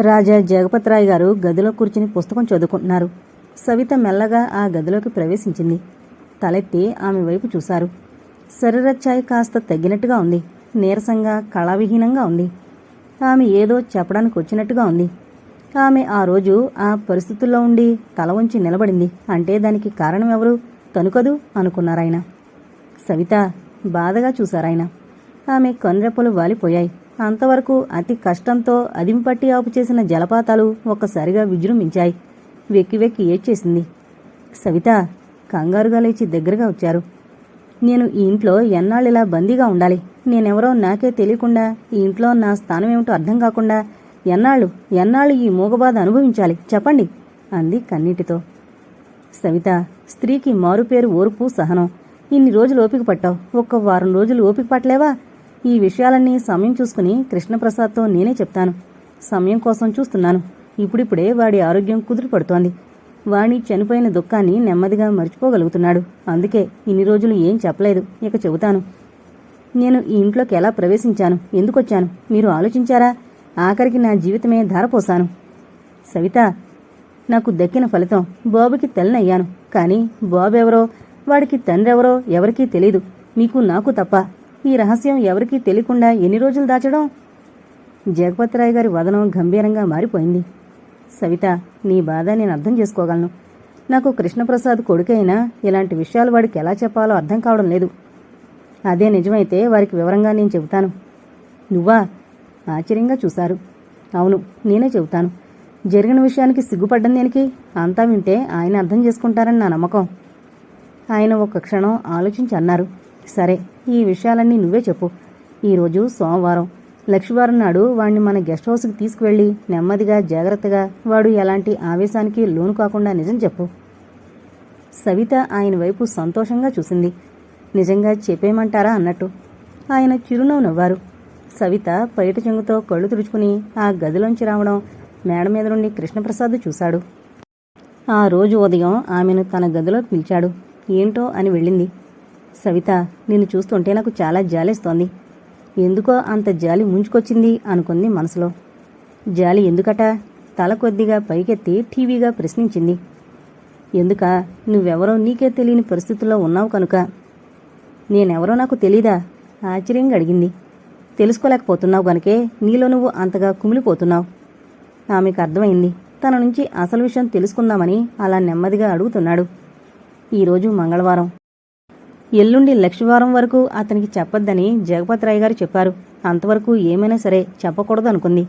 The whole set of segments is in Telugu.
రాజా జగపతిరాయ్ గారు గదిలో కూర్చుని పుస్తకం చదువుకుంటున్నారు. సవిత మెల్లగా ఆ గదిలోకి ప్రవేశించింది. తలెత్తి ఆమె వైపు చూశారు. శరీరఛాయ కాస్త తగ్గినట్టుగా ఉంది. నీరసంగా కళావిహీనంగా ఉంది. ఆమె ఏదో చెప్పడానికి వచ్చినట్టుగా ఉంది. ఆమె ఆ రోజు ఆ పరిస్థితుల్లో ఉండి తల ఉంచి నిలబడింది. అంటే దానికి కారణం ఎవరు? తనుకదు అనుకున్నారాయన. సవిత బాధగా చూశారాయన. ఆమె కనురెప్పలు వాలిపోయాయి. అంతవరకు అతి కష్టంతో అదింపట్టి ఆపు చేసిన జలపాతాలు ఒక్కసారిగా విజృంభించాయి. వెక్కి వెక్కి ఏడ్చేసింది. సవిత కంగారుగా లేచి దగ్గరగా వచ్చారు. నేను ఈ ఇంట్లో ఎన్నాళ్ళిలా బందీగా ఉండాలి? నేనెవరో నాకే తెలియకుండా ఈ ఇంట్లో నా స్థానం ఏమిటో అర్థం కాకుండా ఎన్నాళ్ళు ఎన్నాళ్ళు ఈ మూగబాధ అనుభవించాలి? చెప్పండి అంది కన్నీటితో. సవిత స్త్రీకి మారుపేరు ఓర్పు సహనం. ఇన్ని రోజులు ఓపిక పట్టావు. ఒక్క వారం రోజులు ఓపిక పట్టలేవా? ఈ విషయాలన్నీ సమయం చూసుకుని కృష్ణప్రసాద్తో నేనే చెప్తాను. సమయం కోసం చూస్తున్నాను. ఇప్పుడిప్పుడే వాడి ఆరోగ్యం కుదురు పడుతోంది. వాణి చనిపోయిన దుఃఖాన్ని నెమ్మదిగా మర్చిపోగలుగుతున్నాడు. అందుకే ఇన్ని రోజులు ఏం చెప్పలేదు. ఇక చెబుతాను. నేను ఈ ఇంట్లోకి ఎలా ప్రవేశించాను? ఎందుకొచ్చాను? మీరు ఆలోచించారా? ఆఖరికి నా జీవితమే ధారపోసాను. సవిత నాకు దక్కిన ఫలితం బాబుకి తెల్లనయ్యాను. కానీ బాబు ఎవరో వాడికి తండ్రెవరో? ఎవరికీ తెలీదు. మీకు నాకు తప్ప ఈ రహస్యం ఎవరికీ తెలియకుండా ఎన్ని రోజులు దాచడం? జగపతిరాయ్ గారి వదనం గంభీరంగా మారిపోయింది. సవిత నీ బాధ నేను అర్థం చేసుకోగలను. నాకు కృష్ణప్రసాద్ కొడుకైనా ఇలాంటి విషయాలు వాడికి ఎలా చెప్పాలో అర్థం కావడం లేదు. అదే నిజమైతే వారికి వివరంగా నేను చెబుతాను. నువ్వా? ఆశ్చర్యంగా చూశారు. అవును నేనే చెబుతాను. జరిగిన విషయానికి సిగ్గుపడ్డం దేనికి? అంతా వింటే ఆయన అర్థం చేసుకుంటారని నా నమ్మకం. ఆయన ఒక క్షణం ఆలోచించి అన్నారు. సరే ఈ విషయాలన్నీ నువ్వే చెప్పు. ఈరోజు సోమవారం. లక్ష్మీవారం నాడు వాణ్ణి మన గెస్ట్ హౌస్కి తీసుకువెళ్ళి నెమ్మదిగా జాగ్రత్తగా వాడు ఎలాంటి ఆవేశానికి లోను కాకుండా నిజం చెప్పు. సవిత ఆయన వైపు సంతోషంగా చూసింది. నిజంగా చెప్పేయమంటారా అన్నట్టు. ఆయన చిరునవ్వు నవ్వారు. సవిత పైట చెంగుతో కళ్ళు తుడుచుకుని ఆ గదిలోంచి రావడం మేడ మీద నుండి కృష్ణప్రసాద్ చూశాడు. ఆ రోజు ఉదయం ఆమెను తన గదిలోకి పిలిచాడు. ఏంటో అని వెళ్ళింది. సవిత నిన్ను చూస్తుంటే నాకు చాలా జాలేస్తోంది. ఎందుకో అంత జాలి ముంచుకొచ్చింది అనుకుంది మనసులో. జాలి ఎందుకట? తల కొద్దిగా పైకెత్తి టీవీగా ప్రశ్నించింది. ఎందుక? నువ్వెవరో నీకే తెలియని పరిస్థితుల్లో ఉన్నావు కనుక. నేనెవరో నాకు తెలీదా? ఆశ్చర్యంగా అడిగింది. తెలుసుకోలేకపోతున్నావు గనకే నీలో నువ్వు అంతగా కుమిలిపోతున్నావు. ఆమెకు అర్థమైంది. తన నుంచి అసలు విషయం తెలుసుకుందామని అలా నెమ్మదిగా అడుగుతున్నాడు. ఈరోజు మంగళవారం. ఎల్లుండి లక్ష్మీవారం వరకు అతనికి చెప్పొద్దని జగపతిరాయ్ గారు చెప్పారు. అంతవరకు ఏమైనా సరే చెప్పకూడదు అనుకుంది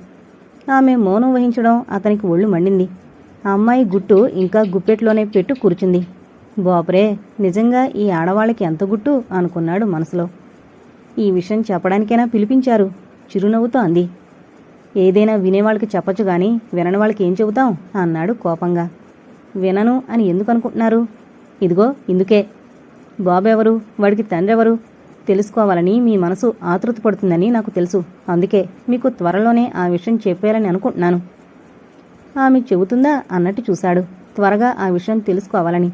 ఆమె మౌనం వహించడం అతనికి ఒళ్ళు మండింది. అమ్మాయి గుట్టు ఇంకా గుప్పెట్లోనే పెట్టు కూర్చుంది. బాపురే నిజంగా ఈ ఆడవాళ్ళకి ఎంత గుట్టు అనుకున్నాడు మనసులో. ఈ విషయం చెప్పడానికైనా పిలిపించారు. చిరునవ్వుతో అంది. ఏదైనా వినేవాళ్ళకి చెప్పొచ్చు గాని వినని వాళ్ళకి ఏం చెబుతాం? అన్నాడు కోపంగా. వినను అని ఎందుకు అనుకుంటున్నారు? ఇదిగో ఇందుకే. బాబెవరు? వాడికి తండ్రెవరు? తెలుసుకోవాలని మీ మనసు ఆతృత పడుతుందని నాకు తెలుసు. అందుకే మీకు త్వరలోనే ఆ విషయం చెప్పేయాలని అనుకుంటున్నాను. ఆమె చెబుతుందా? అన్నట్టు చూశాడు. త్వరగా ఆ విషయం తెలుసుకోవాలని.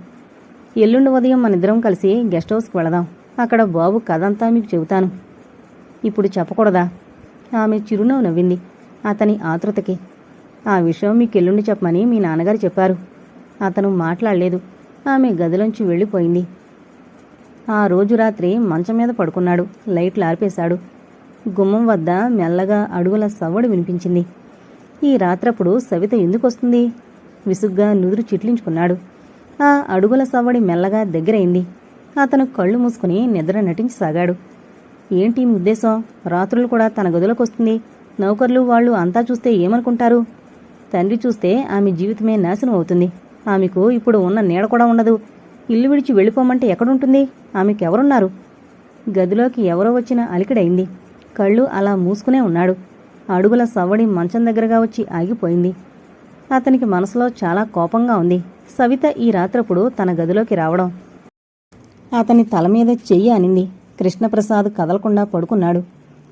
ఎల్లుండి ఉదయం మనిద్దరం కలిసి గెస్ట్ హౌస్కి వెళదాం. అక్కడ బాబు కథంతా మీకు చెబుతాను. ఇప్పుడు చెప్పకూడదా? ఆమె చిరునవ్వు నవ్వింది అతని ఆతృతకి. ఆ విషయం మీకు ఎల్లుండి చెప్పమని మీ నాన్నగారు చెప్పారు. అతను మాట్లాడలేదు. ఆమె గదిలోంచి వెళ్ళిపోయింది. ఆ రోజు రాత్రి మంచం మీద పడుకున్నాడు. లైట్లు ఆర్పేశాడు. గుమ్మం వద్ద మెల్లగా అడుగుల సవ్వడు వినిపించింది. ఈ రాత్రప్పుడు సవిత ఎందుకు వస్తుంది విసుగ్గా నుదురు చిట్లించుకున్నాడు. ఆ అడుగుల సవ్వడి మెల్లగా దగ్గరైంది. అతను కళ్ళు మూసుకుని నిద్ర నటించసాగాడు. ఏంటి మీ ఉద్దేశం? రాత్రులు కూడా తన గదిలోకి వస్తుంది నౌకర్లు వాళ్ళు అంతా చూస్తే ఏమనుకుంటారు? తండ్రి చూస్తే ఆమె జీవితమే నాశనం అవుతుంది. ఆమెకు ఇప్పుడు ఉన్న నీడ కూడా ఉండదు. ఇల్లు విడిచి వెళ్ళిపోమంటే ఎక్కడుంటుంది? ఆమెకెవరున్నారు గదిలోకి ఎవరో వచ్చిన అలికిడైంది. కళ్ళు అలా మూసుకునే ఉన్నాడు. అడుగుల సవ్వడి మంచం దగ్గరగా వచ్చి ఆగిపోయింది. అతనికి మనసులో చాలా కోపంగా ఉంది. సవిత ఈ రాత్రప్పుడు తన గదిలోకి రావడం. అతని తల మీద చెయ్యి అనింది. కృష్ణప్రసాద్ కదలకుండా పడుకున్నాడు.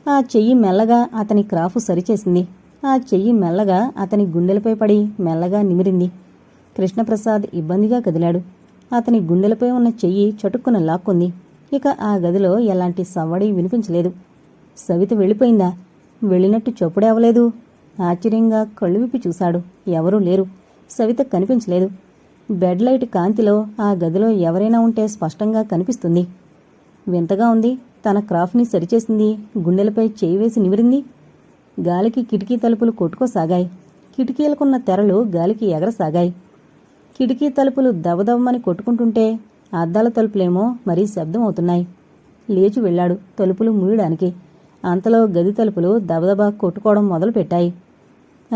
ఆ చెయ్యి మెల్లగా అతని క్రాఫు సరిచేసింది. ఆ చెయ్యి మెల్లగా అతని గుండెలపై పడి మెల్లగా నిమిరింది. కృష్ణప్రసాద్ ఇబ్బందిగా కదిలాడు. అతని గుండెలపై ఉన్న చెయ్యి చటుక్కున లాక్కుంది. ఇక ఆ గదిలో ఎలాంటి సవ్వడి వినిపించలేదు. సవిత వెళ్ళిపోయిందా? వెళ్ళినట్టు చప్పుడే అవలేదు ఆశ్చర్యంగా కళ్ళు విప్పి చూశాడు. ఎవరూ లేరు. సవిత కనిపించలేదు. బెడ్ లైట్ కాంతిలో ఆ గదిలో ఎవరైనా ఉంటే స్పష్టంగా కనిపిస్తుంది. వింతగా ఉంది. తన క్రాఫ్ట్ని సరిచేసింది. గుండెలపై చేయి వేసి నిమిరింది. గాలికి కిటికీ తలుపులు కొట్టుకోసాగాయి. కిటికీలకున్న తెరలు గాలికి ఎగరసాగాయి. కిటికీ తలుపులు దవదవమని కొట్టుకుంటుంటే అద్దాల తలుపులేమో మరీ శబ్దం అవుతున్నాయి లేచి వెళ్ళాడు తలుపులు మూయడానికి. అంతలో గది తలుపులు దబదబా కొట్టుకోవడం మొదలుపెట్టాయి.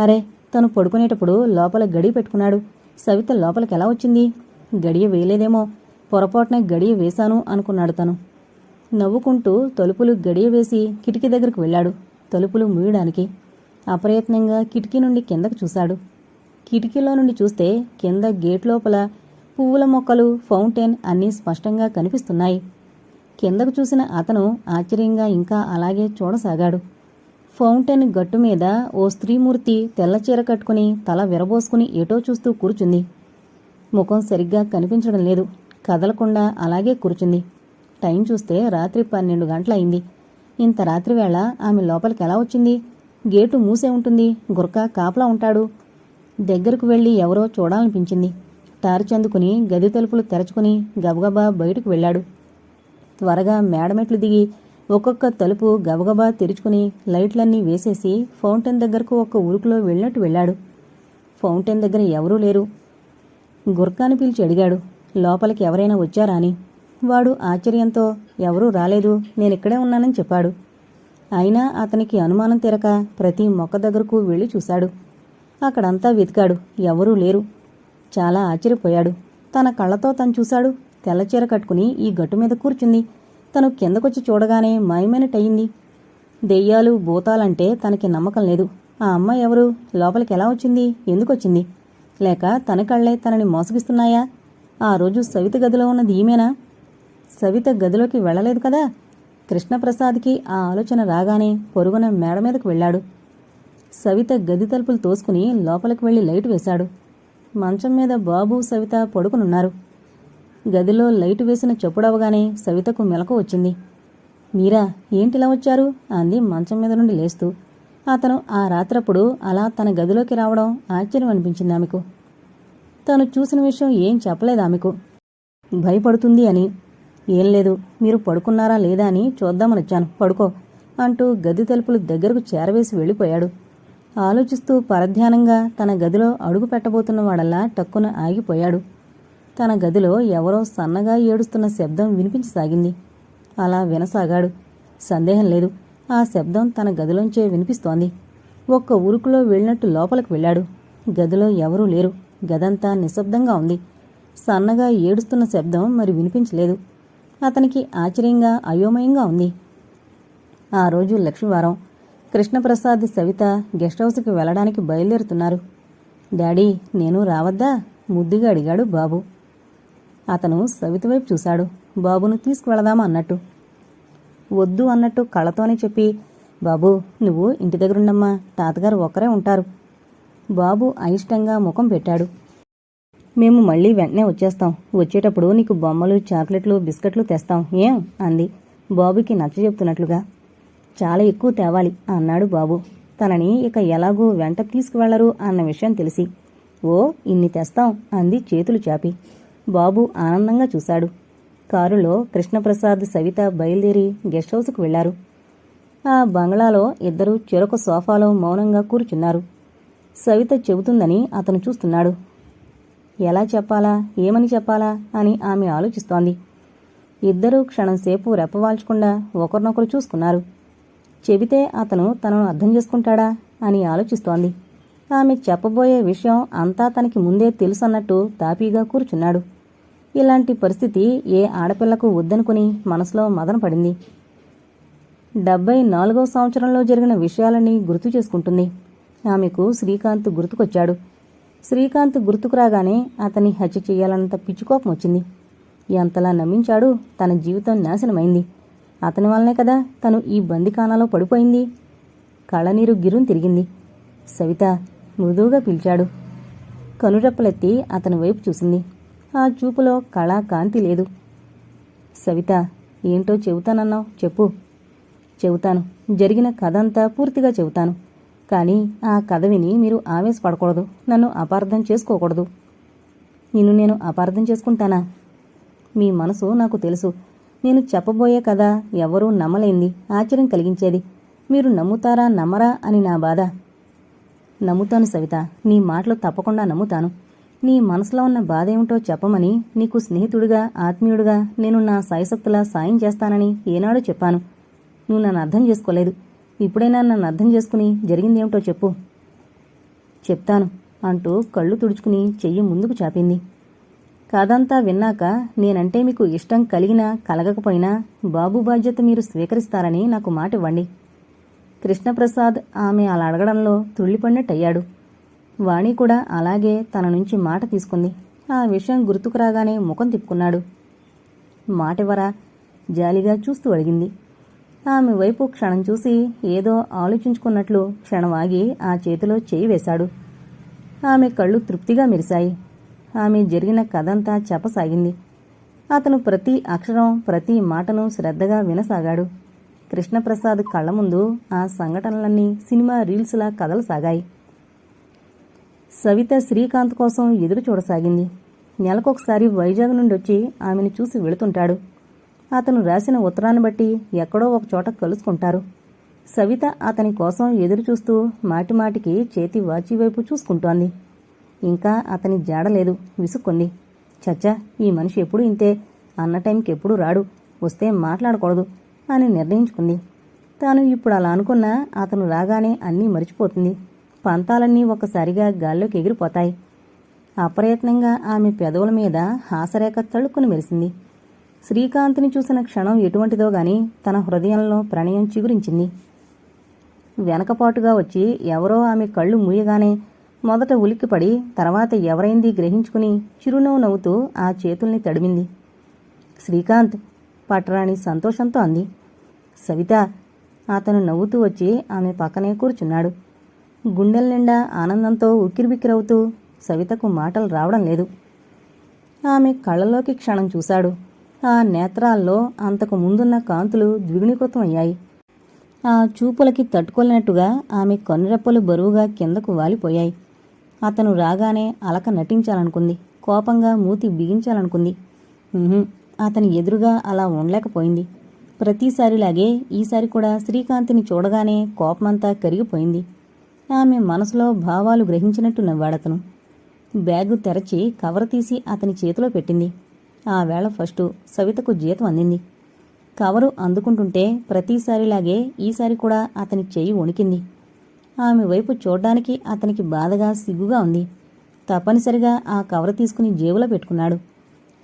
అరే తను పడుకునేటప్పుడు లోపల గడి పెట్టుకున్నాడు. సవిత లోపలికెలా వచ్చింది? గడియ వేయలేదేమో. పొరపాటున గడియ వేశాను అనుకున్నాడు తను. నవ్వుకుంటూ తలుపులు గడియ వేసి కిటికీ దగ్గరకు వెళ్ళాడు తలుపులు మూయడానికి. అప్రయత్నంగా కిటికీ నుండి కిందకు చూశాడు. కిటికీలో నుండి చూస్తే కింద గేట్ లోపల పువ్వుల మొక్కలు ఫౌంటైన్ అన్నీ స్పష్టంగా కనిపిస్తున్నాయి. కిందకు చూసిన అతను ఆశ్చర్యంగా ఇంకా అలాగే చూడసాగాడు. ఫౌంటైన్ గట్టు మీద ఓ స్త్రీమూర్తి తెల్ల చీర కట్టుకుని తల విరబోసుకుని ఏటో చూస్తూ కూర్చుంది. ముఖం సరిగ్గా కనిపించడం లేదు. కదలకుండా అలాగే కూర్చుంది. టైం చూస్తే రాత్రి పన్నెండు గంటలయింది. ఇంత రాత్రి వేళ ఆమె లోపలికి ఎలా వచ్చింది? గేటు మూసే ఉంటుంది. గుర్కా కాపలా ఉంటాడు. దగ్గరకు వెళ్ళి ఎవరో చూడాలనిపించింది. టార్చ్ అందుకుని గది తలుపులు తెరచుకుని గబగబా బయటకు వెళ్ళాడు. త్వరగా మేడమెట్లు దిగి ఒక్కొక్క తలుపు గబగబా తెరుచుకుని లైట్లన్నీ వేసేసి ఫౌంటైన్ దగ్గరకు ఒక్క ఉరుకులో వెళ్ళినట్టు వెళ్ళాడు. ఫౌంటైన్ దగ్గర ఎవరూ లేరు. గుర్కాని పిలిచి అడిగాడు లోపలికి ఎవరైనా వచ్చారా అని? వాడు ఆశ్చర్యంతో ఎవరూ రాలేదు నేనిక్కడే ఉన్నానని చెప్పాడు. అయినా అతనికి అనుమానం తీరక ప్రతి మొక్క దగ్గరకు వెళ్ళి చూశాడు. అక్కడంతా వెతికాడు. ఎవరూ లేరు. చాలా ఆశ్చర్యపోయాడు. తన కళ్ళతో తను చూశాడు. తెల్లచీర కట్టుకుని ఈ గట్టు మీద కూర్చుంది. తను కిందకొచ్చి చూడగానే మాయమైనట్టయింది. దెయ్యాలు భూతాలంటే తనకి నమ్మకం లేదు. ఆ అమ్మాయి ఎవరు? లోపలికి ఎలా వచ్చింది? ఎందుకొచ్చింది? లేక తన కళ్ళే తనని మోసగిస్తున్నాయా? ఆ రోజు సవిత గదిలో ఉన్నది ఈమెనా? సవిత గదిలోకి వెళ్ళలేదు కదా? కృష్ణప్రసాద్కి ఆ ఆలోచన రాగానే పొరుగున మేడ మీదకు వెళ్ళాడు. సవిత గది తలుపులు తోసుకుని లోపలికి వెళ్ళి లైట్ వేశాడు. మంచం మీద బాబు సవిత పడుకునున్నారు. గదిలో లైట్ వేసిన చెప్పుడవగానే సవితకు మెలకు వచ్చింది. మీరా ఏంటిలా వచ్చారు? అంది మంచం మీద నుండి లేస్తూ. అతను ఆ రాత్రప్పుడు అలా తన గదిలోకి రావడం ఆశ్చర్యం అనిపించింది ఆమెకు. తను చూసిన విషయం ఏం చెప్పలేదు ఆమెకు. భయపడుతుంది అని. ఏం లేదు. మీరు పడుకున్నారా లేదా అని చూద్దామనొచ్చాను పడుకో అంటూ గది తలుపులు దగ్గరకు చేరవేసి వెళ్ళిపోయాడు. ఆలోచిస్తూ పరధ్యానంగా తన గదిలో అడుగు పెట్టబోతున్న వాడల్లా టక్కున ఆగిపోయాడు. తన గదిలో ఎవరో సన్నగా ఏడుస్తున్న శబ్దం వినిపించసాగింది. అలా వినసాగాడు. సందేహం లేదు. ఆ శబ్దం తన గదిలోంచే వినిపిస్తోంది. ఒక్క ఉరుకులో వెళ్ళినట్టు లోపలికి వెళ్ళాడు. గదిలో ఎవరూ లేరు. గదంతా నిశ్శబ్దంగా ఉంది. సన్నగా ఏడుస్తున్న శబ్దం మరి వినిపించలేదు. అతనికి ఆశ్చర్యంగా అయోమయంగా ఉంది. ఆ రోజు లక్ష్మీవారం. కృష్ణప్రసాద్ సవిత గెస్ట్ హౌస్కి వెళ్ళడానికి బయలుదేరుతున్నారు. డాడీ నేను రావద్దా? ముద్దుగా అడిగాడు బాబు. అతను సవిత వైపు చూశాడు. బాబును తీసుకువెళదామా అన్నట్టు. వద్దు అన్నట్టు కళ్ళతోనే చెప్పి బాబు నువ్వు ఇంటి దగ్గరుండమ్మా. తాతగారు ఒక్కరే ఉంటారు. బాబు అయిష్టంగా ముఖం పెట్టాడు. మేము మళ్ళీ వెంటనే వచ్చేస్తాం. వచ్చేటప్పుడు నీకు బొమ్మలు చాక్లెట్లు బిస్కెట్లు తెస్తాం. ఏం? అంది. బాబుకి నచ్చ చెప్తున్నట్లుగా. చాలా ఎక్కువ తేవాలి అన్నాడు బాబు. తనని ఇక ఎలాగూ వెంట తీసుకువెళ్ళరు అన్న విషయం తెలిసి. ఓ ఇన్ని తెస్తాం అంది చేతులు చాపి. బాబు ఆనందంగా చూశాడు. కారులో కృష్ణప్రసాద్ సవిత బయలుదేరి గెస్ట్ హౌస్కు వెళ్ళారు. ఆ బంగ్లాలో ఇద్దరు చెరొక సోఫాలో మౌనంగా కూర్చున్నారు. సవిత చెబుతుందని అతను చూస్తున్నాడు. ఎలా చెప్పాలా? ఏమని చెప్పాలా? అని ఆమె ఆలోచిస్తోంది. ఇద్దరూ క్షణంసేపు రెప్పవాల్చకుండా ఒకరినొకరు చూసుకున్నారు. చెబితే అతను తనను అర్థం చేసుకుంటాడా అని ఆలోచిస్తోంది. ఆమె చెప్పబోయే విషయం అంతా తనకి ముందే తెలుసన్నట్టు తాపీగా కూర్చున్నాడు. ఇలాంటి పరిస్థితి ఏ ఆడపిల్లకు వద్దనుకుని మనసులో మదన పడింది. డెబ్బై నాలుగో సంవత్సరంలో జరిగిన విషయాలన్నీ గుర్తు చేసుకుంటుంది. ఆమెకు శ్రీకాంత్ గుర్తుకొచ్చాడు. శ్రీకాంత్ గుర్తుకు రాగానే అతన్ని హత్య చేయాలన్నంత పిచ్చుకోపం వచ్చింది ఎంతలా నమ్మించాడు తన జీవితం నాశనమైంది. అతని వల్లనే కదా తను ఈ బందికానాలో పడిపోయింది. కళ్ళనీరు గిరుం తిరిగింది. సవిత మృదువుగా పిలిచాడు. కనురెప్పలెత్తి అతని వైపు చూసింది. ఆ చూపులో కళా కాంతి లేదు. సవిత ఏంటో చెబుతానన్నావు? చెప్పు. చెబుతాను. జరిగిన కథ అంతా పూర్తిగా చెబుతాను. కానీ ఆ కథ విని మీరు ఆవేశపడకూడదు. నన్ను అపార్థం చేసుకోకూడదు. నిన్ను నేను అపార్థం చేసుకుంటానా? మీ మనసు నాకు తెలుసు. నేను చెప్పబోయే కథ ఎవరూ నమ్మలేంది. ఆశ్చర్యం కలిగించేది మీరు నమ్ముతారా నమ్మరా అని నా బాధ. నమ్ముతాను సవిత నీ మాటలు తప్పకుండా నమ్ముతాను. నీ మనసులో ఉన్న బాధ ఏమిటో చెప్పమని నీకు స్నేహితుడిగా ఆత్మీయుడిగా నేను నా సాయశక్తులా సాయం చేస్తానని ఏనాడో చెప్పాను. నువ్వు నన్ను అర్థం చేసుకోలేదు. ఇప్పుడైనా నన్ను అర్థం చేసుకుని జరిగిందేమిటో చెప్పు. చెప్తాను అంటూ కళ్ళు తుడుచుకుని చెయ్యి ముందుకు చాపింది. కాదంతా విన్నాక నేనంటే మీకు ఇష్టం కలిగినా కలగకపోయినా బాబు బాధ్యత మీరు స్వీకరిస్తారని నాకు మాట ఇవ్వండి. కృష్ణప్రసాద్ ఆమె అలా అడగడంలో తుళ్ళిపడినట్టయ్యాడు. వాణి కూడా అలాగే తన నుంచి మాట తీసుకుంది. ఆ విషయం గుర్తుకు రాగానే ముఖం తిప్పుకున్నాడు. మాటివరా జాలిగా చూస్తూ అడిగింది. ఆమె వైపు క్షణం చూసి ఏదో ఆలోచించుకున్నట్లు క్షణం ఆగి ఆ చేతిలో చేయి వేశాడు. ఆమె కళ్ళు తృప్తిగా మెరిశాయి. ఆమె జరిగిన కథంతా చెప్పసాగింది. అతను ప్రతి అక్షరం ప్రతి మాటను శ్రద్ధగా వినసాగాడు. కృష్ణప్రసాద్ కళ్ళ ముందు ఆ సంఘటనలన్నీ సినిమా రీల్స్లా కదలసాగాయి. సవిత శ్రీకాంత్ కోసం ఎదురు చూడసాగింది. నెలకొకసారి వైజాగ్ నుండి వచ్చి ఆమెను చూసి వెళుతుంటాడు. అతను రాసిన ఉత్తరాన్ని బట్టి ఎక్కడో ఒక చోట కలుసుకుంటారు. సవిత అతని కోసం ఎదురు చూస్తూ మాటిమాటికి చేతి వాచి వైపు చూసుకుంటోంది. ఇంకా అతని జాడలేదు విసుక్కుంది చచ్చా ఈ మనిషి ఎప్పుడు ఇంతే? అన్న టైంకి ఎప్పుడు రాడు? వస్తే మాట్లాడకూడదు అని నిర్ణయించుకుంది. తాను ఇప్పుడు అలా అనుకున్నా అతను రాగానే అన్నీ మరిచిపోతుంది. పంతాలన్నీ ఒక్కసారిగా గాల్లోకి ఎగిరిపోతాయి. అప్రయత్నంగా ఆమె పెదవుల మీద హాసరేఖ తళుక్కుని మెరిసింది. శ్రీకాంత్ని చూసిన క్షణం ఎటువంటిదో గాని తన హృదయంలో ప్రణయం చిగురించింది. వెనకపాటుగా వచ్చి ఎవరో ఆమె కళ్ళు మూయగానే మొదట ఉలిక్కిపడి తర్వాత ఎవరైంది గ్రహించుకుని చిరునవ్వు నవ్వుతూ ఆ చేతుల్ని తడిమింది. శ్రీకాంత్ పట్టరాణి సంతోషంతో అంది. సవిత అతను నవ్వుతూ వచ్చి ఆమె పక్కనే కూర్చున్నాడు. గుండెల నిండా ఆనందంతో ఉక్కిరిబిక్కిరవుతూ సవితకు మాటలు రావడం లేదు. ఆమె కళ్ళలోకి క్షణం చూశాడు. ఆ నేత్రాల్లో అంతకు ముందున్న కాంతులు ద్విగుణీకృతం అయ్యాయి ఆ చూపులకి తట్టుకోలేనట్టుగా ఆమె కన్నురెప్పలు బరువుగా కిందకు వాలిపోయాయి. అతను రాగానే అలక నటించాలనుకుంది. కోపంగా మూతి బిగించాలనుకుంది. అతని ఎదురుగా అలా ఉండలేకపోయింది. ప్రతిసారిలాగే ఈసారి కూడా శ్రీకాంత్ని చూడగానే కోపమంతా కరిగిపోయింది. ఆమె మనసులో భావాలు గ్రహించినట్టు నవ్వాడతను బ్యాగు తెరచి కవర్ తీసి అతని చేతిలో పెట్టింది. ఆ వేళ ఫస్టు సవితకు జీతం అందింది. కవరు అందుకుంటుంటే ప్రతిసారిలాగే ఈసారి కూడా అతని చెయ్యి వణికింది. ఆమె వైపు చూడ్డానికి అతనికి బాధగా సిగ్గుగా ఉంది. తప్పనిసరిగా ఆ కవర్ తీసుకుని జేబులో పెట్టుకున్నాడు.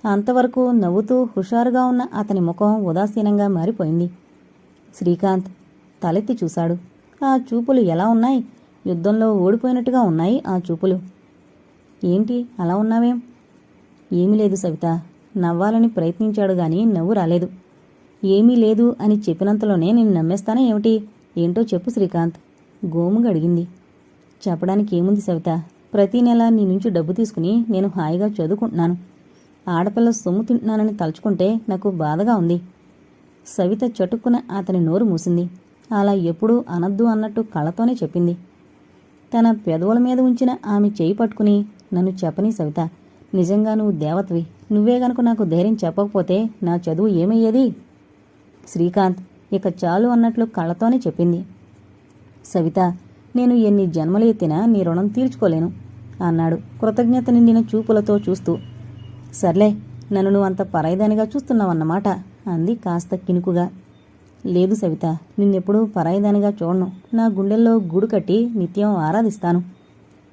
అంతవరకు నవ్వుతూ హుషారుగా ఉన్న అతని ముఖం ఉదాసీనంగా మారిపోయింది. శ్రీకాంత్ తలెత్తి చూశాడు. ఆ చూపులు ఎలా ఉన్నాయి? యుద్ధంలో ఓడిపోయినట్టుగా ఉన్నాయి ఆ చూపులు. ఏంటి అలా ఉన్నావేం? ఏమీ లేదు సవిత. నవ్వాలని ప్రయత్నించాడు గాని నవ్వు రాలేదు. ఏమీ లేదు అని చెప్పినంతలోనే నేను నమ్మేస్తానే ఏమిటి? ఏంటో చెప్పు శ్రీకాంత్. గోముగా అడిగింది. చెప్పడానికి ఏముంది సవిత? ప్రతి నెల నీ నుంచి డబ్బు తీసుకుని నేను హాయిగా చదువుకుంటున్నాను. ఆడపిల్ల సొమ్ము తింటున్నానని తలుచుకుంటే నాకు బాధగా ఉంది. సవిత చటుక్కున అతని నోరు మూసింది. అలా ఎప్పుడూ అనద్దు అన్నట్టు కళ్ళతోనే చెప్పింది. తన పెదవుల మీద ఉంచిన ఆమె చేయి పట్టుకుని నన్ను చెప్పని సవిత నిజంగా నువ్వు దేవతవి. నువ్వే గనుక నాకు ధైర్యం చెప్పకపోతే నా చదువు ఏమయ్యేది? శ్రీకాంత్ ఇక చాలు అన్నట్లు కళ్ళతోనే చెప్పింది. సవిత నేను ఎన్ని జన్మలు ఎత్తినా నీ రుణం తీర్చుకోలేను అన్నాడు కృతజ్ఞత నిండిన చూపులతో చూస్తూ. సర్లే నన్ను నువ్వు అంత పరాయిదానిగా చూస్తున్నావన్నమాట అంది కాస్త కినుకుగా లేదు సవిత నిన్నెప్పుడూ పరాయిదానిగా చూడను నా గుండెల్లో గూడు కట్టి నిత్యం ఆరాధిస్తాను.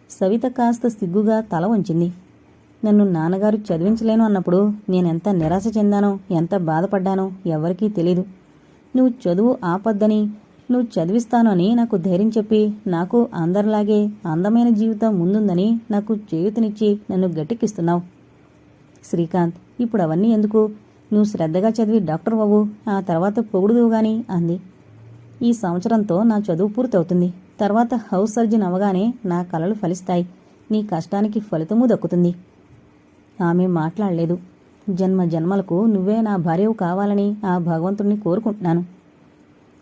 సవిత కాస్త సిగ్గుగా తల వంచింది. నన్ను నాన్నగారు చదివించలేను అన్నప్పుడు నేనెంత నిరాశ చెందానో ఎంత బాధపడ్డానో ఎవరికీ తెలీదు. నువ్వు చదువు ఆపద్దని నువ్వు చదివిస్తాను అని నాకు ధైర్యం చెప్పి నాకు అందరిలాగే అందమైన జీవితం ముందుందని నాకు చేయుతనిచ్చి నన్ను గట్టెక్కిస్తున్నావు. శ్రీకాంత్ ఇప్పుడు అవన్నీ ఎందుకు? నువ్వు శ్రద్ధగా చదివి డాక్టర్ అవ్వు ఆ తర్వాత పొగుడుదువు గాని అంది. ఈ సంవత్సరంతో నా చదువు పూర్తవుతుంది. తర్వాత హౌస్ సర్జన్ అవగానే నా కలలు ఫలిస్తాయి. నీ కష్టానికి ఫలితము దక్కుతుంది. ఆమె మాట్లాడలేదు. జన్మ జన్మలకు నువ్వే నా భార్యవు కావాలని ఆ భగవంతుణ్ణి కోరుకుంటున్నాను.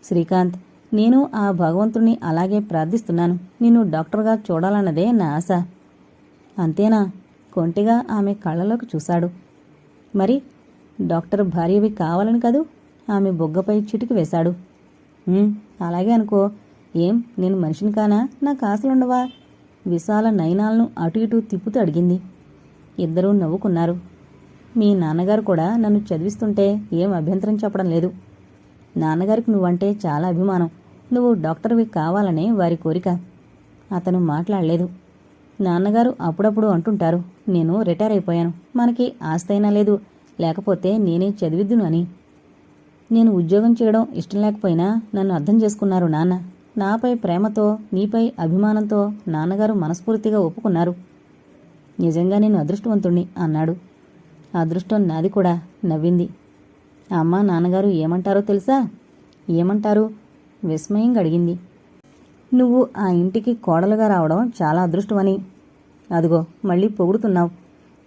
శ్రీకాంత్ నేను ఆ భగవంతుణ్ణి అలాగే ప్రార్థిస్తున్నాను. నిన్ను డాక్టర్గా చూడాలన్నదే నా ఆశ. అంతేనా? కొంటిగా ఆమె కళ్ళలోకి చూశాడు. మరి డాక్టర్ భార్యవి కావాలని కదూ? ఆమె బొగ్గపై చిటికి వేశాడు. అలాగే అనుకో. ఏం నేను మనిషిని కానా? నాకు ఆశలుండవా? విశాల నయనాలను అటు ఇటు తిప్పుతూ అడిగింది. ఇద్దరూ నవ్వుకున్నారు. మీ నాన్నగారు కూడా నన్ను చదివిస్తుంటే ఏం అభ్యంతరం చెప్పడం లేదు. నాన్నగారికి నువ్వంటే చాలా అభిమానం. నువ్వు డాక్టర్వి కావాలనే వారి కోరిక. అతను మాట్లాడలేదు. నాన్నగారు అప్పుడప్పుడు అంటుంటారు నేను రిటైర్ అయిపోయాను. మనకి ఆస్తైనా లేదు. లేకపోతే నేనే చదివిద్దును అని. నేను ఉద్యోగం చేయడం ఇష్టం లేకపోయినా నన్ను అర్థం చేసుకున్నారు నాన్న. నాపై ప్రేమతో నీపై అభిమానంతో నాన్నగారు మనస్ఫూర్తిగా ఒప్పుకున్నారు. నిజంగా నేను అదృష్టవంతుణ్ణి అన్నాడు. అదృష్టం నాది కూడా నవ్వింది. అమ్మ నాన్నగారు ఏమంటారో తెలుసా? ఏమంటారు? విస్మయంగా అడిగింది. నువ్వు ఆ ఇంటికి కోడలుగా రావడం చాలా అదృష్టమని. అదిగో మళ్ళీ పొగుడుతున్నావు.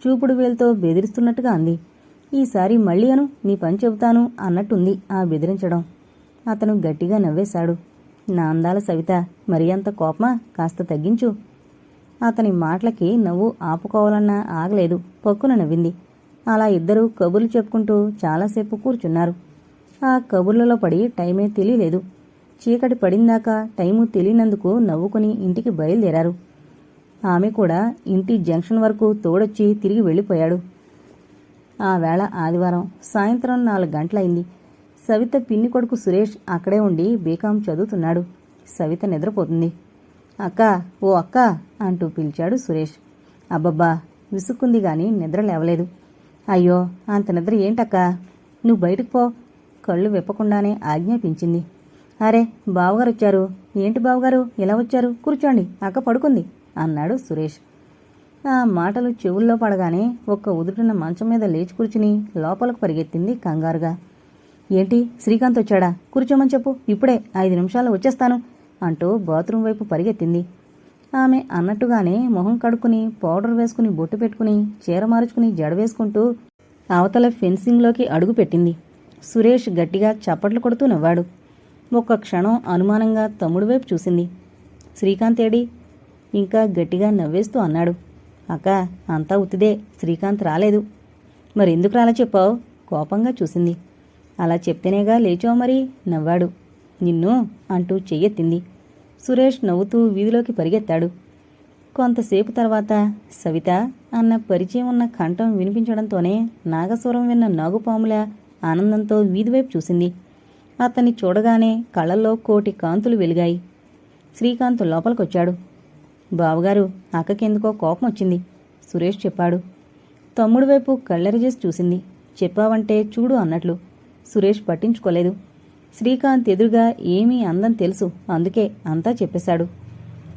చూపుడు వేలుతో బెదిరిస్తున్నట్టుగా అంది. ఈసారి మళ్ళీ అను నీ పని చెబుతాను అన్నట్టుంది ఆ బెదిరించడం. అతను గట్టిగా నవ్వేశాడు. నా అందాల సవిత మరి అంత కోపమా? కాస్త తగ్గించు. అతని మాటలకి నవ్వు ఆపుకోవాలన్నా ఆగలేదు. పక్కున నవ్వింది. అలా ఇద్దరూ కబుర్లు చెప్పుకుంటూ చాలాసేపు కూర్చున్నారు. ఆ కబుర్లలో పడి టైమే తెలియలేదు. చీకటి పడిందాకా టైము తెలియనందుకు నవ్వుకుని ఇంటికి బయలుదేరారు. ఆమె కూడా ఇంటి జంక్షన్ వరకు తోడొచ్చి తిరిగి వెళ్ళిపోయాడు. ఆ వేళ ఆదివారం సాయంత్రం నాలుగు గంటలైంది. సవిత పిన్ని కొడుకు సురేష్ అక్కడే ఉండి బీకాం చదువుతున్నాడు. సవిత నిద్రపోతుంది. అక్క ఓ అక్క అంటూ పిలిచాడు సురేష్. అబ్బబ్బా విసుక్కుంది గాని నిద్ర లేవలేదు. అయ్యో అంత నిద్ర ఏంటక్క? నువ్వు బయటకు పో. కళ్ళు విప్పకుండానే ఆజ్ఞాపించింది. అరే బావగారు వచ్చారు. ఏంటి బావగారు? ఇలా వచ్చారు? కూర్చోండి అక్క పడుకుంది అన్నాడు సురేష్. ఆ మాటలు చెవుల్లో పడగానే ఒక్క ఉదుటిన మంచం మీద లేచి కూర్చుని లోపలకు పరిగెత్తింది కంగారుగా. ఏంటి శ్రీకాంత్ వచ్చాడా? కూర్చోమని చెప్పు ఇప్పుడే ఐదు నిమిషాలు వచ్చేస్తాను అంటూ బాత్రూం వైపు పరిగెత్తింది. ఆమె అన్నట్టుగానే మొహం కడుక్కుని పౌడర్ వేసుకుని బొట్టు పెట్టుకుని చీర మార్చుకుని జడ వేసుకుంటూ అవతల ఫెన్సింగ్లోకి అడుగు పెట్టింది. సురేష్ గట్టిగా చప్పట్లు కొడుతూ నవ్వాడు. ఒక్క క్షణం అనుమానంగా తమ్ముడు వైపు చూసింది. శ్రీకాంత్ ఏడి? ఇంకా గట్టిగా నవ్వేస్తూ అన్నాడు. అక్క అంతా ఉత్తిదే. శ్రీకాంత్ రాలేదు. మరెందుకు రాలా చెప్పావు? కోపంగా చూసింది. అలా చెప్తేనేగా లేచావు మరి? నవ్వాడు. నిన్ను అంటూ చెయ్యెత్తింది సురేష్ నవ్వుతూ వీధిలోకి పరిగెత్తాడు. కొంతసేపు తర్వాత సవిత అన్న పరిచయం ఉన్న కంఠం వినిపించడంతోనే నాగస్వరం విన్న నాగుపాముల ఆనందంతో వీధివైపు చూసింది. అతన్ని చూడగానే కళ్ళల్లో కోటి కాంతులు వెలిగాయి. శ్రీకాంత్ లోపలికొచ్చాడు. బావగారు అక్కకెందుకో కోపం వచ్చింది సురేష్ చెప్పాడు. తమ్ముడు వైపు కళ్ళెరజేసి చూసింది. చెప్పావంటే చూడు అన్నట్లు. సురేష్ పట్టించుకోలేదు. శ్రీకాంత్ ఎదురుగా ఏమీ అందం తెలుసు. అందుకే అంతా చెప్పేశాడు.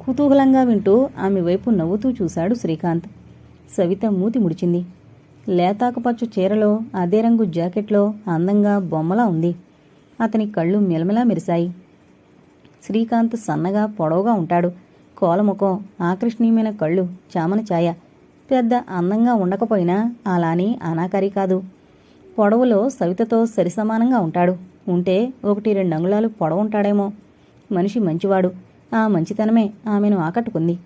కుతూహలంగా వింటూ ఆమె వైపు నవ్వుతూ చూశాడు శ్రీకాంత్. సవిత మూతి ముడిచింది. లేతాకుపచ్చు చీరలో అదే రంగు జాకెట్లో అందంగా బొమ్మలా ఉంది. అతని కళ్ళు మెలమెలా మెరిశాయి. శ్రీకాంత్ సన్నగా పొడవుగా ఉంటాడు. కోలముఖం ఆకర్షణీయమైన కళ్ళు చామన ఛాయ. పెద్ద అందంగా ఉండకపోయినా అలాని అనాకారి కాదు. పొడవులో సవితతో సరిసమానంగా ఉంటాడు. ఉంటే ఒకటి రెండు అంగుళాలు పొడవుంటాడేమో మనిషి మంచివాడు. ఆ మంచితనమే ఆమెను ఆకట్టుకుంది.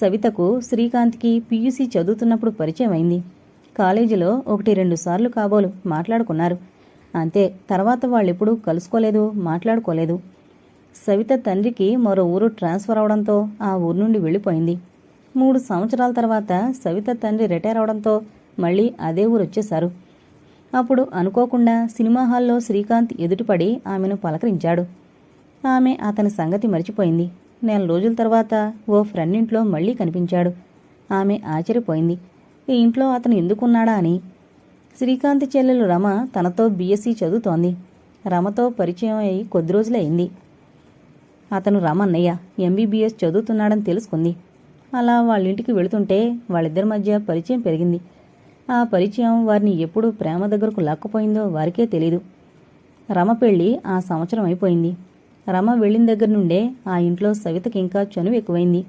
సవితకు శ్రీకాంత్కి పీయూసీ చదువుతున్నప్పుడు పరిచయం అయింది కాలేజీలో ఒకటి రెండు సార్లు కాబోలు మాట్లాడుకున్నారు. అంతే. తర్వాత వాళ్ళెప్పుడూ కలుసుకోలేదు మాట్లాడుకోలేదు. సవిత తండ్రికి మరో ఊరు ట్రాన్స్ఫర్ అవడంతో ఆ ఊరు నుండి వెళ్ళిపోయింది. మూడు సంవత్సరాల తర్వాత సవిత తండ్రి రిటైర్ అవడంతో మళ్ళీ అదే ఊరు వచ్చేశారు. అప్పుడు అనుకోకుండా సినిమా హాల్లో శ్రీకాంత్ ఎదుటిపడి ఆమెను పలకరించాడు. ఆమె అతని సంగతి మర్చిపోయింది. నెల రోజుల తర్వాత ఓ ఫ్రెండ్ ఇంట్లో మళ్ళీ కనిపించాడు. ఆమె ఆశ్చర్యపోయింది. ఈ ఇంట్లో అతను ఎందుకున్నాడా అని శ్రీకాంత్ చెల్లెలు రమ తనతో బీఎస్సీ చదువుతోంది. రమతో పరిచయం అయి కొద్ది రోజులైంది అయింది అతను రమన్నయ్య ఎంబీబీఎస్ చదువుతున్నాడని తెలుసుకుంది. అలా వాళ్ళింటికి వెళుతుంటే వాళ్ళిద్దరి మధ్య పరిచయం పెరిగింది. ఆ పరిచయం వారిని ఎప్పుడు ప్రేమ దగ్గరకు లాక్కపోయిందో వారికే తెలీదు. రమ పెళ్ళి ఆ సంవత్సరం అయిపోయింది. రమ వెళ్ళిన దగ్గర నుండే ఆ ఇంట్లో సవితకి ఇంకా చనువు ఎక్కువైంది.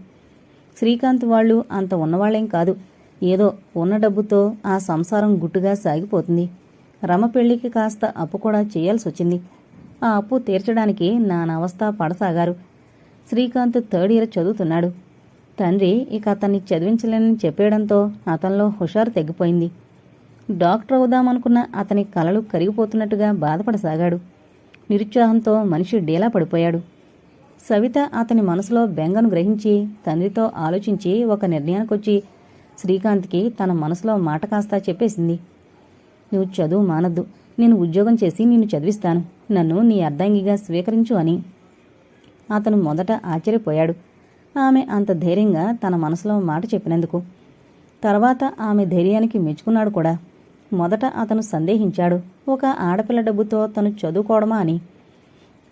శ్రీకాంత్ వాళ్ళు అంత ఉన్నవాళ్ళేం కాదు. ఏదో ఉన్న డబ్బుతో ఆ సంసారం గుట్టుగా సాగిపోతుంది. రమ పెళ్ళికి కాస్త అప్పు కూడా చేయాల్సి వచ్చింది ఆ అప్పు తీర్చడానికి నానవస్థ పడసాగారు. శ్రీకాంత్ థర్డ్ ఇయర్ చదువుతున్నాడు. తండ్రి ఇక అతన్ని చదివించలేనని చెప్పేయడంతో అతనిలో హుషారు తగ్గిపోయింది డాక్టర్ అవుదామనుకున్న అతని కలలు కరిగిపోతున్నట్టుగా బాధపడసాగాడు. నిరుత్సాహంతో మనిషి డీలా పడిపోయాడు. సవిత అతని మనసులో బెంగను గ్రహించి తండ్రితో ఆలోచించి ఒక నిర్ణయానికొచ్చి శ్రీకాంత్కి తన మనసులో మాట కాస్తా చెప్పేసింది. నువ్వు చదువు మానద్దు. నేను ఉద్యోగం చేసి నిన్ను చదివిస్తాను. నన్ను నీ అర్ధాంగిగా స్వీకరించు అని. అతను మొదట ఆశ్చర్యపోయాడు. ఆమె అంత ధైర్యంగా తన మనసులో మాట చెప్పినందుకు. తర్వాత ఆమె ధైర్యానికి మెచ్చుకున్నాడు కూడా. మొదట అతను సందేహించాడు. ఒక ఆడపిల్ల డబ్బుతో తను చదువుకోవడమా అని.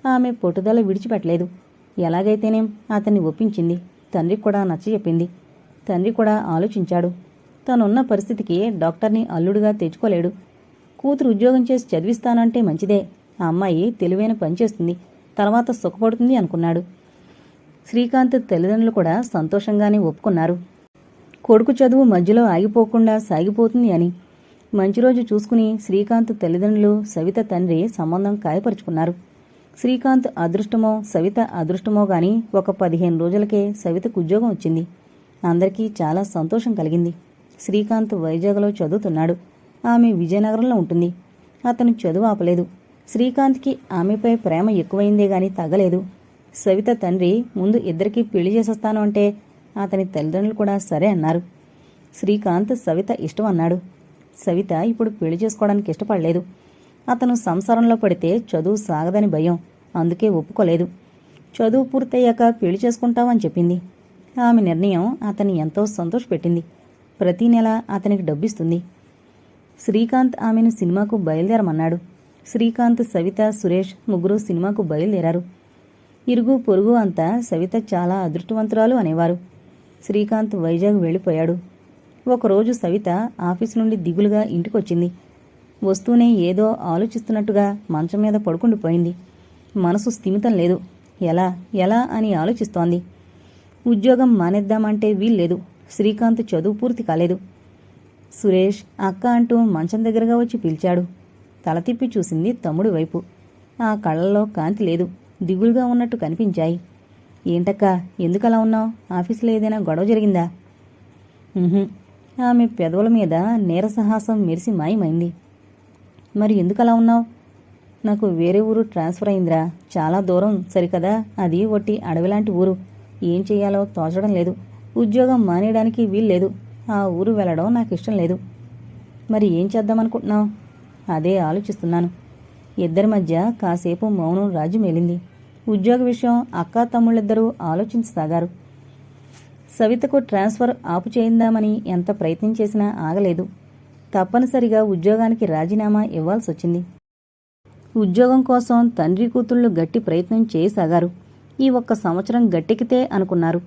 ఆమె పొట్టుదల విడిచిపెట్టలేదు. ఎలాగైతేనేం అతన్ని ఒప్పించింది. తండ్రికి కూడా నచ్చజెప్పింది. తండ్రి కూడా ఆలోచించాడు. తనున్న పరిస్థితికి డాక్టర్ని అల్లుడుగా తెచ్చుకోలేడు. కూతురు ఉద్యోగం చేసి చదివిస్తానంటే మంచిదే. ఆ అమ్మాయి తెలివైన పనిచేస్తుంది తర్వాత సుఖపడుతుంది అనుకున్నాడు. శ్రీకాంత్ తల్లిదండ్రులు కూడా సంతోషంగానే ఒప్పుకున్నారు. కొడుకు చదువు మధ్యలో ఆగిపోకుండా సాగిపోతుంది అని మంచి రోజు చూసుకుని శ్రీకాంత్ తల్లిదండ్రులు సవిత తండ్రి సంబంధం ఖాయపరుచుకున్నారు. శ్రీకాంత్ అదృష్టమో సవిత అదృష్టమో గాని ఒక పదిహేను రోజులకే సవితకు ఉద్యోగం వచ్చింది. అందరికీ చాలా సంతోషం కలిగింది. శ్రీకాంత్ వైజాగ్లో చదువుతున్నాడు. ఆమె విజయనగరంలో ఉంటుంది. అతను చదువు ఆపలేదు. శ్రీకాంత్కి ఆమెపై ప్రేమ ఎక్కువైందే గాని తగ్గలేదు. సవిత తండ్రి ముందు ఇద్దరికీ పెళ్ళి చేసేస్తాను అంటే అతని తల్లిదండ్రులు కూడా సరే అన్నారు. శ్రీకాంత్ సవిత ఇష్టం అన్నాడు. సవిత ఇప్పుడు పెళ్ళి చేసుకోవడానికి ఇష్టపడలేదు. అతను సంసారంలో పడితే చదువు సాగదని భయం. అందుకే ఒప్పుకోలేదు. చదువు పూర్తయ్యాక పెళ్ళి చేసుకుంటామని చెప్పింది. ఆమె నిర్ణయం అతన్ని ఎంతో సంతోషపెట్టింది. ప్రతి నెల అతనికి డబ్బిస్తుంది. శ్రీకాంత్ ఆమెను సినిమాకు బయలుదేరమన్నాడు. శ్రీకాంత్ సవిత సురేష్ ముగ్గురు సినిమాకు బయలుదేరారు. ఇరుగు పొరుగు అంతా సవిత చాలా అదృష్టవంతురాలు అనేవారు. శ్రీకాంత్ వైజాగ్ వెళ్ళిపోయాడు. ఒకరోజు సవిత ఆఫీస్ నుండి దిగులుగా ఇంటికొచ్చింది. వస్తూనే ఏదో ఆలోచిస్తున్నట్టుగా మంచం మీద పడుకుండిపోయింది. మనసు స్థిమితం లేదు. ఎలా ఎలా అని ఆలోచిస్తోంది. ఉద్యోగం మానేద్దామంటే వీల్లేదు. శ్రీకాంత్ చదువు పూర్తి కాలేదు. సురేష్ అక్క అంటూ మంచం దగ్గరగా వచ్చి పిలిచాడు. తల తిప్పి చూసింది తమ్ముడి వైపు. ఆ కళ్ళల్లో కాంతి లేదు. దిగులుగా ఉన్నట్టు కనిపించాయి. ఏంటక్కా ఎందుకలా ఉన్నావు? ఆఫీసులో ఏదైనా గొడవ జరిగిందా? ఆమె పెదవుల మీద నీరసహాసం మెరిసి మాయమైంది. మరి ఎందుకలా ఉన్నావు? నాకు వేరే ఊరు ట్రాన్స్ఫర్ అయిందిరా. చాలా దూరం సరికదా? అది ఒట్టి అడవిలాంటి ఊరు. ఏం చేయాలో తోచడం లేదు. ఉద్యోగం మానేయడానికి వీల్లేదు. ఆ ఊరు వెళ్ళడం నాకు ఇష్టం లేదు. మరి ఏం చేద్దామనుకుంటున్నావు? అదే ఆలోచిస్తున్నాను. ఇద్దరి మధ్య కాసేపు మౌనం రాజు మేలింది. ఉద్యోగ విషయం అక్కా తమ్ముళ్ళిద్దరూ ఆలోచించసాగారు. సవితకు ట్రాన్స్ఫర్ ఆపు చేయిందామని ఎంత ప్రయత్నం చేసినా ఆగలేదు. తప్పనిసరిగా ఉద్యోగానికి రాజీనామా ఇవ్వాల్సి వచ్చింది ఉద్యోగం కోసం తండ్రి కూతుళ్ళు గట్టి ప్రయత్నం చేయసాగారు. ఈ ఒక్క సంవత్సరం గట్టెక్కితే అనుకున్నారు.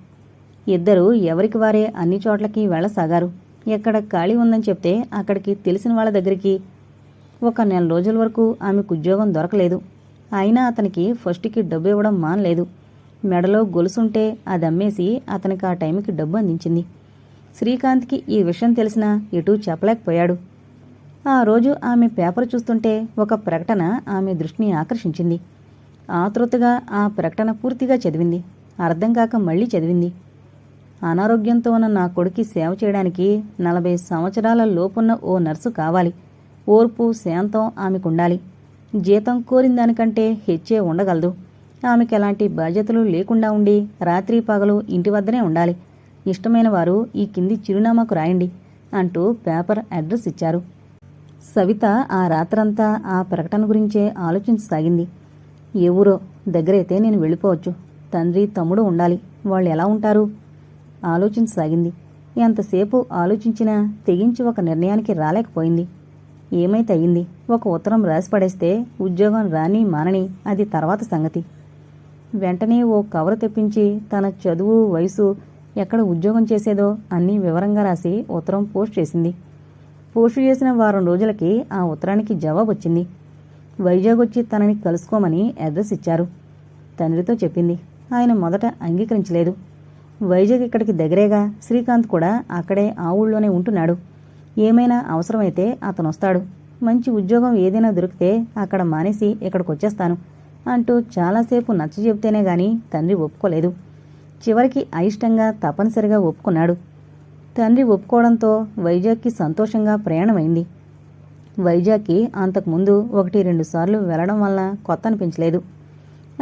ఇద్దరూ ఎవరికి వారే అన్ని చోట్లకి వెళ్ళసాగారు. ఎక్కడ ఖాళీ ఉందని చెప్తే అక్కడికి తెలిసిన వాళ్ళ దగ్గరికి ఒక నెల రోజుల వరకు ఆమెకు ఉద్యోగం దొరకలేదు. అయినా అతనికి ఫస్ట్కి డబ్బు ఇవ్వడం మానలేదు. మెడలో గొలుసుంటే అది అమ్మేసి అతనికి ఆ టైంకి డబ్బు అందించింది. శ్రీకాంత్కి ఈ విషయం తెలిసినా ఎటూ చెప్పలేకపోయాడు. ఆ రోజు ఆమె పేపర్ చూస్తుంటే ఒక ప్రకటన ఆమె దృష్టిని ఆకర్షించింది. ఆతృతగా ఆ ప్రకటన పూర్తిగా చదివింది. అర్థం కాక మళ్ళీ చదివింది. అనారోగ్యంతో ఉన్న నా కొడుకి సేవ చేయడానికి నలభై సంవత్సరాల లోపున్న ఓ నర్సు కావాలి. ఓర్పు శాంతం ఆమెకుండాలి జీతం కోరిన దానికంటే హెచ్చే ఉండగలదు. ఆమెకి ఎలాంటి బాధ్యతలు లేకుండా ఉండి రాత్రి పగలు ఇంటి వద్దనే ఉండాలి. ఇష్టమైన వారు ఈ కింది చిరునామాకు రాయండి అంటూ పేపర్ అడ్రస్ ఇచ్చారు. సవిత ఆ రాత్రంతా ఆ ప్రకటన గురించే ఆలోచించసాగింది. ఏ ఊరో దగ్గరైతే నేను వెళ్ళిపోవచ్చు. తండ్రి తమ్ముడు ఉండాలి. వాళ్ళు ఎలా ఉంటారు? ఆలోచించసాగింది ఎంతసేపు ఆలోచించినా తెగించి ఒక నిర్ణయానికి రాలేకపోయింది. ఏమైతే అయింది? ఒక ఉత్తరం రాసి పడేస్తే ఉద్యోగం రాని మానని అది తర్వాత సంగతి. వెంటనే ఓ కవరు తెప్పించి తన చదువు వయసు ఎక్కడ ఉద్యోగం చేసేదో అన్నీ వివరంగా రాసి ఉత్తరం పోస్ట్ చేసింది. పోస్టు చేసిన వారం రోజులకి ఆ ఉత్తరానికి జవాబు వచ్చింది వైజాగ్ వచ్చి తనని కలుసుకోమని అడ్రస్ ఇచ్చారు. తండ్రితో చెప్పింది ఆయన మొదట అంగీకరించలేదు. వైజాగ్ ఇక్కడికి దగ్గరేగా శ్రీకాంత్ కూడా అక్కడే ఆ ఊళ్ళోనే ఉంటున్నాడు. ఏమైనా అవసరమైతే అతను వస్తాడు మంచి ఉద్యోగం ఏదైనా దొరికితే అక్కడ మానేసి ఇక్కడికి వచ్చేస్తాను అంటూ చాలాసేపు నచ్చజెబితేనే గాని తండ్రి ఒప్పుకోలేదు. చివరికి అయిష్టంగా తప్పనిసరిగా ఒప్పుకున్నాడు. తండ్రి ఒప్పుకోవడంతో వైజాగ్కి సంతోషంగా ప్రయాణమైంది. వైజాగ్కి అంతకుముందు ఒకటి రెండు సార్లు వెళ్ళడం వల్ల కొత్త అనిపించలేదు.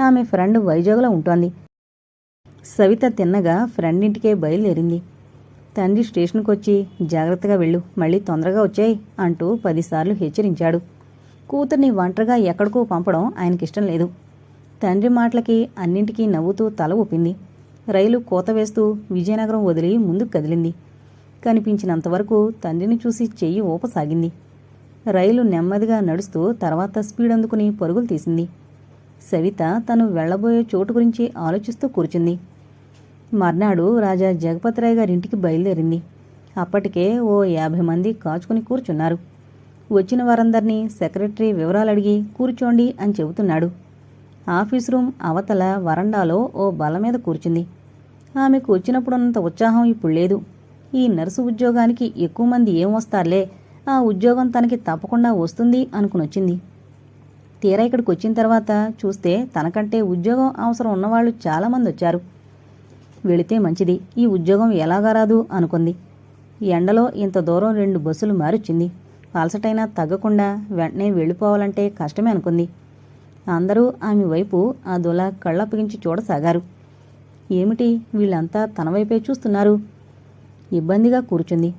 ఆమె ఫ్రెండ్ వైజాగ్లో ఉంటోంది. సవిత తిన్నగా ఫ్రెండ్ ఇంటికే బయలుదేరింది. తండ్రి స్టేషన్కి వచ్చి జాగ్రత్తగా వెళ్ళు మళ్ళీ తొందరగా వచ్చాయి అంటూ పదిసార్లు హెచ్చరించాడు. కూతుర్ని ఒంటరిగా ఎక్కడికో పంపడం ఆయనకిష్టం లేదు. తండ్రి మాటలకి అన్నింటికీ నవ్వుతూ తల ఊపింది. రైలు కోత వేస్తూ విజయనగరం వదిలి ముందుకు కదిలింది. కనిపించినంతవరకు తండ్రిని చూసి చెయ్యి ఊపసాగింది. రైలు నెమ్మదిగా నడుస్తూ తర్వాత స్పీడ్ అందుకుని పరుగులు తీసింది. సవిత తను వెళ్ళబోయే చోటు గురించి ఆలోచిస్తూ కూర్చుంది. మర్నాడు రాజా జగపతిరాయ్ గారింటికి బయలుదేరింది. అప్పటికే ఓ యాభై మంది కాచుకుని కూర్చున్నారు. వచ్చిన వారందర్నీ సెక్రటరీ వివరాలు అడిగి కూర్చోండి అని చెబుతున్నాడు. ఆఫీస్ రూమ్ అవతల వరండాలో ఓ బల మీద కూర్చుంది. ఆమెకు వచ్చినప్పుడున్నంత ఉత్సాహం ఇప్పుడు లేదు. ఈ నర్సు ఉద్యోగానికి ఎక్కువ మంది ఏం వస్తారులే. ఆ ఉద్యోగం తనకి తప్పకుండా వస్తుంది అనుకుని వచ్చింది తీరా ఇక్కడికి వచ్చిన తర్వాత చూస్తే తనకంటే ఉద్యోగం అవసరం ఉన్నవాళ్ళు చాలామంది వచ్చారు వెళితే మంచిది ఈ ఉద్యోగం ఎలాగా రాదు అనుకుంది. ఎండలో ఇంత దూరం రెండు బస్సులు మారొచ్చింది. అలసటైనా తగ్గకుండా వెంటనే వెళ్ళిపోవాలంటే కష్టమే అనుకుంది. అందరూ ఆమె వైపు ఆ దొల కళ్ళప్పగించి చూడసాగారు. ఏమిటి వీళ్ళంతా తన వైపే చూస్తున్నారు? ఇబ్బందిగా కూర్చుంది.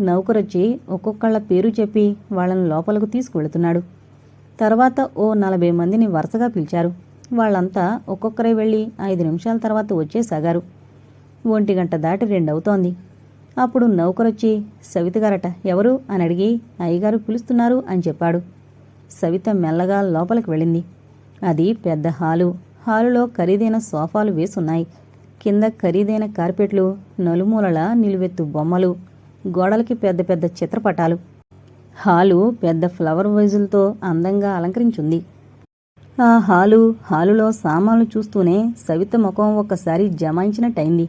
నౌకరొచ్చి ఒక్కొక్కళ్ళ పేరు చెప్పి వాళ్ళని లోపలకు తీసుకువెళుతున్నాడు. తర్వాత ఓ నలభై మందిని వరుసగా పిలిచారు. వాళ్ళంతా ఒక్కొక్కరే వెళ్ళి ఐదు నిమిషాల తర్వాత వచ్చేసాగారు. ఒంటి గంట దాటి రెండవుతోంది. అప్పుడు నౌకరొచ్చి సవిత గారట ఎవరు? అని అడిగి అయ్యగారు పిలుస్తున్నారు అని చెప్పాడు. సవిత మెల్లగా లోపలికి వెళ్ళింది. అది పెద్ద హాలు. హాలులో ఖరీదైన సోఫాలు వేసున్నాయి. కింద ఖరీదైన కార్పెట్లు నలుమూలల నిలువెత్తు బొమ్మలు గోడలకి పెద్ద పెద్ద చిత్రపటాలు. హాలు పెద్ద ఫ్లవర్ వైజులతో అందంగా అలంకరించుంది. ఆ హాలు హాలులో సామాన్లు చూస్తూనే సవిత ముఖం ఒక్కసారి జమాయించినట్టయింది.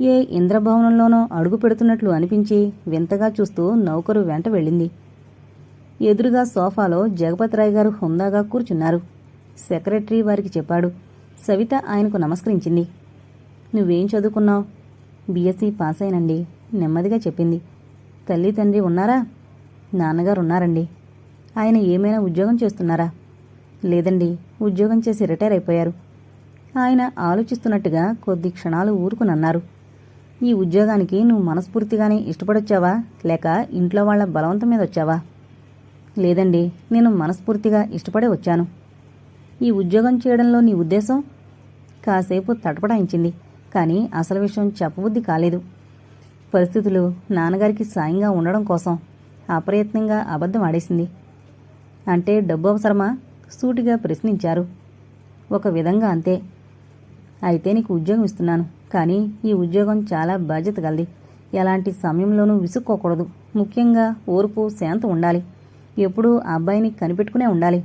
ఏ ఇంద్రభవనంలోనో అడుగు పెడుతున్నట్లు అనిపించి వింతగా చూస్తూ నౌకరు వెంట వెళ్ళింది. ఎదురుగా సోఫాలో జగపతిరాయ్ గారు హుందాగా కూర్చున్నారు. సెక్రటరీ వారికి చెప్పాడు సవిత ఆయనకు నమస్కరించింది. నువ్వేం చదువుకున్నావు? బీఎస్సీ పాస్ అయినండి నెమ్మదిగా చెప్పింది. తల్లి తండ్రి ఉన్నారా? నాన్నగారు ఉన్నారండి. ఆయన ఏమైనా ఉద్యోగం చేస్తున్నారా? లేదండి ఉద్యోగం చేసి రిటైర్ అయిపోయారు. ఆయన ఆలోచిస్తున్నట్టుగా కొద్ది క్షణాలు ఊరుకునన్నారు ఈ ఉద్యోగానికి నువ్వు మనస్ఫూర్తిగానే ఇష్టపడొచ్చావా? లేక ఇంట్లో వాళ్ళ బలవంతం మీద వచ్చావా? లేదండి నేను మనస్ఫూర్తిగా ఇష్టపడే వచ్చాను. ఈ ఉద్యోగం చేయడంలో నీ ఉద్దేశం? కాసేపు తటపడాయించింది కానీ అసలు విషయం చెప్పబుద్ధి కాలేదు. పరిస్థితులు నాన్నగారికి సాయంగా ఉండడం కోసం అప్రయత్నంగా అబద్ధం ఆడేసింది. అంటే డబ్బు అవసరమా? సూటిగా ప్రశ్నించారు. ఒక విధంగా అంతే. అయితే నీకు ఉద్యోగం ఇస్తున్నాను. కానీ ఈ ఉద్యోగం చాలా బాధ్యత కలది ఎలాంటి సమయంలోనూ విసుక్కోకూడదు. ముఖ్యంగా ఓర్పు శాంత ఉండాలి. ఎప్పుడూ ఆ అబ్బాయిని కనిపెట్టుకునే ఉండాలి.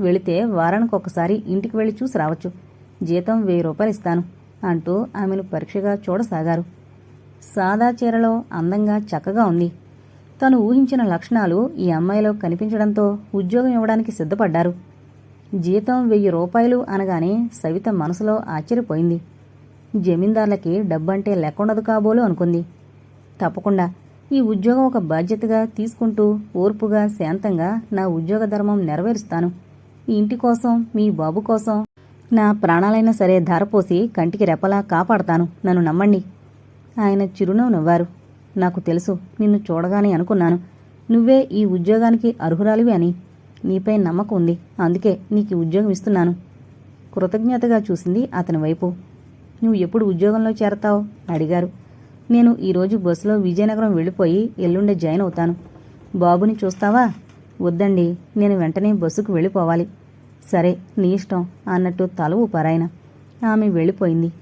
వెళితే వారానికి ఒకసారి ఇంటికి వెళ్ళి చూసి రావచ్చు. జీతం వెయ్యి రూపాయలు ఇస్తాను అంటూ ఆమెను పరీక్షగా చూడసాగారు. సాదా చీరలో అందంగా చక్కగా ఉంది. తను ఊహించిన లక్షణాలు ఈ అమ్మాయిలో కనిపించడంతో ఉద్యోగం ఇవ్వడానికి సిద్ధపడ్డారు. జీతం వెయ్యి రూపాయలు అనగానే సవిత మనసులో ఆశ్చర్యపోయింది. జమీందార్లకి డబ్బంటే లెక్కుండదు కాబోలు అనుకుంది. తప్పకుండా ఈ ఉద్యోగం ఒక బాధ్యతగా తీసుకుంటూ ఓర్పుగా శాంతంగా నా ఉద్యోగ ధర్మం నెరవేరుస్తాను. ఈ ఇంటి కోసం మీ బాబు కోసం నా ప్రాణాలైనా సరే ధారపోసి కంటికి రెపలా కాపాడతాను. నన్ను నమ్మండి. ఆయన చిరునవ్వు నవ్వారు. నాకు తెలుసు నిన్ను చూడగానే అనుకున్నాను. నువ్వే ఈ ఉద్యోగానికి అర్హురాలివి అని. నీపై నమ్మకం ఉంది. అందుకే నీకు ఉద్యోగం ఇస్తున్నాను. కృతజ్ఞతగా చూసింది అతని వైపు. నువ్వు ఎప్పుడు ఉద్యోగంలో చేరతావు? అడిగారు. నేను ఈరోజు బస్సులో విజయనగరం వెళ్ళిపోయి ఎల్లుండే జాయిన్ అవుతాను. బాబుని చూస్తావా? వద్దండి నేను వెంటనే బస్సుకు వెళ్ళిపోవాలి. సరే నీ ఇష్టం అన్నట్టు తల ఊపారాయన ఆమె వెళ్ళిపోయింది.